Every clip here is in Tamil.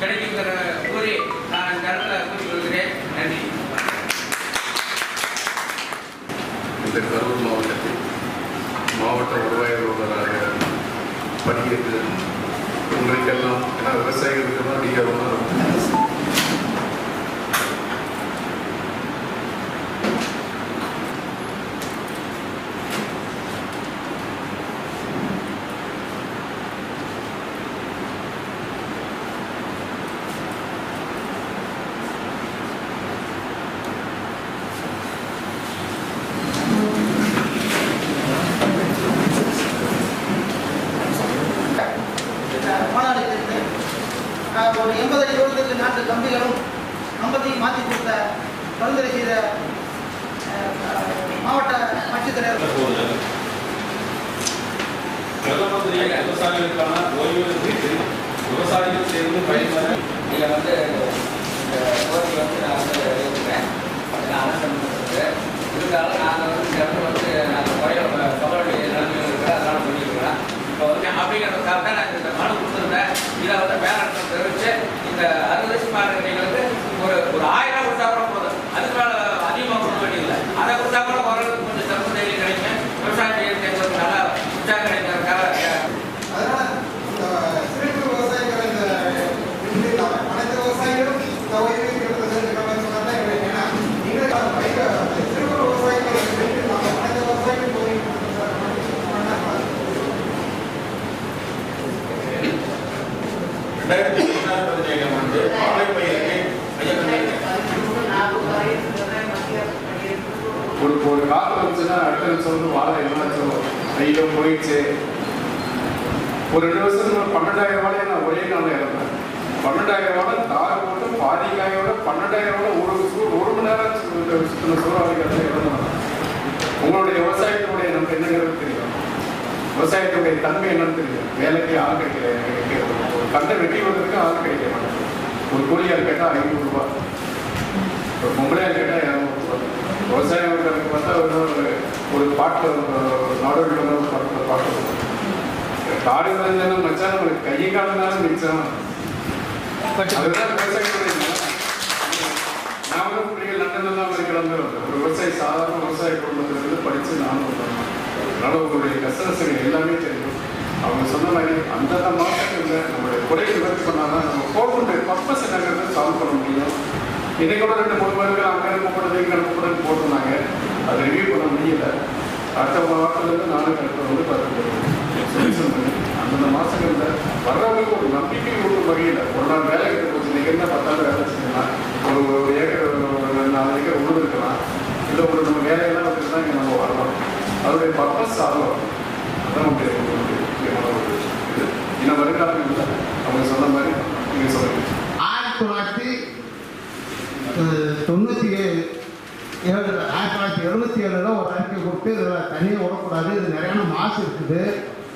கிடைக்கும் கூறி நான் இந்த இடத்துல கூறிக்கொள்கிறேன். நன்றி. இந்த கரூர் மாவட்டத்தில் மாவட்ட வருவாய் அலுவலராக பணியேற்று உங்களுக்கெல்லாம் ஏன்னா விவசாயிகளுக்கு ஆஹ் ஒரு அடி தூரத்துக்கு நாட்டு கம்பிகளும் கம்பத்தையும் மாற்றி கொடுத்த பரிந்துரை செய்த மாவட்ட ஆட்சித்தலைவர். பிரதம மந்திரி விவசாயிகளுக்கான ஓய்வூதியத்தை விவசாயிகள் சேர்ந்து பயன்பெற இதில் வந்து இந்த கோரிக்கை வந்து நான் வந்து எழுதுகிறேன் நான் அரசு இருந்தாலும் நாங்கள் வந்து இந்த இடத்துல வந்து நாங்கள் குறைய சொல்ல வேண்டிய நிலைமையில் இருக்கிற அதனால சொல்லியிருக்கிறேன் இப்போ வந்து அப்படிங்கிறதுக்காக தான் நான் இந்த மனு கொடுத்துருந்தேன் இதை வந்து மேலிடத்தில் தெரிவித்து இந்த அறுபது வயசு நீங்கள் வந்து ஒரு ஒரு ஆயிரம் கொடுத்தா கூட போதும் அதுக்கு மேலே அதிகமாக கொடுக்க வேண்டியதில்லை அதை கொடுத்தா கூட ஓரளவுக்கு கொஞ்சம் சிறப்பு தைரியம் கிடைக்கும் விவசாயம் செய்யறதுக்கு நல்லா உற்சாகம் கிடைக்கிறதுக்காக அதனால இந்த சிறு குறு விவசாயிகள் இந்த இந்த இல்லாம அனைத்து விவசாயிகளும் இந்த உயிரிழப்பு சேர்ந்துக்கணும்னு சொன்னா எங்களுக்கு ஏன்னா நீங்க பைக்க சிறு குறு விவசாயிகள் வெற்றி இல்லாம அனைத்து விவசாயிகளும் போய் ரெண்டாயிரத்தி பதினாறு பதினேழாம் ஆண்டு ஆலை பயிருக்கு ஒரு ஒரு காற்று வந்துச்சுன்னா அடுத்த நிமிஷம் வந்து வாழை எல்லாம் சொல்லுவோம்? ஐயோ போயிடுச்சு. ஒரு ரெண்டு வருஷம் ஒரு பன்னெண்டாயிரம் வாழை நான் ஒரே நாள் இறந்தேன். பன்னெண்டாயிரம் வாழை தார் போட்டு பாதிக்காயோட பன்னெண்டாயிரம் வாழை ஒரு சூழ் ஒரு மணி நேரம் சு- சுத்தின சூறாவளிகள் இறந்தேன். உங்களுடைய விவசாயத்தினுடைய நமக்கு என்னங்கிறது தெரியும். விவசாயத்துடைய தன்மை என்னன்னு தெரியும். வேலைக்கு ஆள் கிடைக்கல ஒரு கண்டை வெட்டி விடுறதுக்கு ஆள் கிடைக்க மாட்டேங்குது ஒரு கூலியார் கேட்டால் ஐநூறு ரூபாய். ஒரு பொம்பளையால் கேட்டால் இரநூறுபா விவசாயம் இருக்கிறதுக்கு பார்த்தா ஒரு ஒரு- ஒரு பாட்டு நாடோடி ஒரு பாட்டு பாட்டு காடு விளைஞ்சாலும் மச்சான் நம்மளுக்கு கை காலனாலும் மிச்சம் அதுதான் விவசாயத்துடைய நிலம். நான் கூட பெரிய லண்டன்ல தான் போய் ஒரு விவசாயி சாதாரண விவசாய குடும்பத்திலிருந்து படித்து நானும் வந்தேன் அதனால உங்களுடைய கஷ்டங்கள் எல்லாமே தெரியும் அவங்க சொன்ன மாதிரி அந்தந்த மாசத்துல நம்மளுடைய குறை நிவர்த்தி பண்ணாதான் நம்ம போகக்கூடிய பர்பஸ் என்னங்கிறத சால்வ் பண்ண முடியும் இன்னைக்கு கூட ரெண்டு மூணு பேருக்கு அங்கே அனுப்பப்படுது இங்கே அனுப்பப்படுது போட்டிருந்தாங்க. அது ரிவ்யூ பண்ண முடியல. அடுத்த வாரத்துலேருந்து நானும் கருத்து வந்து பார்த்துக்கிறேன் அந்தந்த மாதங்களில் வர்றவங்களுக்கு ஒரு நம்பிக்கை கொடுக்கும் வகையில் ஒரு நாள் வேலை கிட்ட போச்சு நீங்கள் என்ன பத்தாண்டு வேலை செஞ்சலாம் ஒரு ஒரு ஏக்கர் ரெண்டு நாலு ஏக்கர் உழுது இருக்கலாம். இல்லை ஒரு நம்ம வேலையெல்லாம் வச்சுருந்தா தான் இங்கே நம்ம வரலாம் அதோடைய பர்பஸ் ஆகும். அதான் நம்முடைய முக்கியமான ஒரு இது இன்னும் வருங்காலங்களில் அவங்க சொன்ன மாதிரி நீங்கள் சொல்லுங்கள் ஆயிரத்தி தொள்ளாயிரத்தி அஹ், தொண்ணூற்றி ஏழு ஏழு ஆயிரத்தி தொள்ளாயிரத்தி எழுபத்தி ஏழில் ஒரு அறிக்கை கொடுத்து இதில் தண்ணியை விடக்கூடாது இது நிறையான மாசு இருக்குது.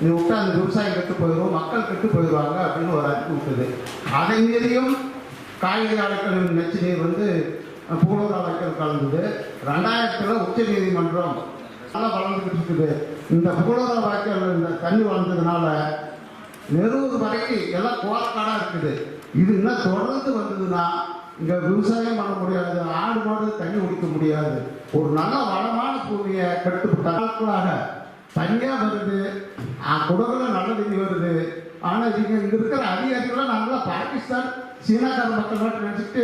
இது விட்டா அந்த விவசாயம் கெட்டு போயிடும் மக்கள் கெட்டு போயிடுவாங்க அப்படின்னு ஒரு அறிக்கை விட்டுது அதை மீறியும் காய்கறி ஆலைகளின் நச்சு நீர் வந்து பூலூர் புகழூர் கலந்தது. ரெண்டாயிரத்தில் உச்ச நீதிமன்றம் நல்லா வளர்ந்துக்கிட்டு இருக்குது. இந்த புகழூர் வாய்க்கால் இந்த தண்ணி வளர்ந்ததுனால நெருவது வரைக்கும் எல்லாம் கோலக்காடாக இருக்குது. இது இன்னும் தொடர்ந்து வந்ததுன்னா இங்கே விவசாயம் பண்ண முடியாது ஆடு மாடு தண்ணி குடிக்க முடியாது. ஒரு நல்ல வளமான பூமியை கட்டுப்பட்ட தனியாக வருது. குடகுல நல்ல தண்ணி வருது. ஆனால் இங்கே இங்கே இருக்கிற அதிகாரிகளை நாங்களாம் பாகிஸ்தான் சீனாக்கார மக்கள் மட்டும் நினச்சிட்டு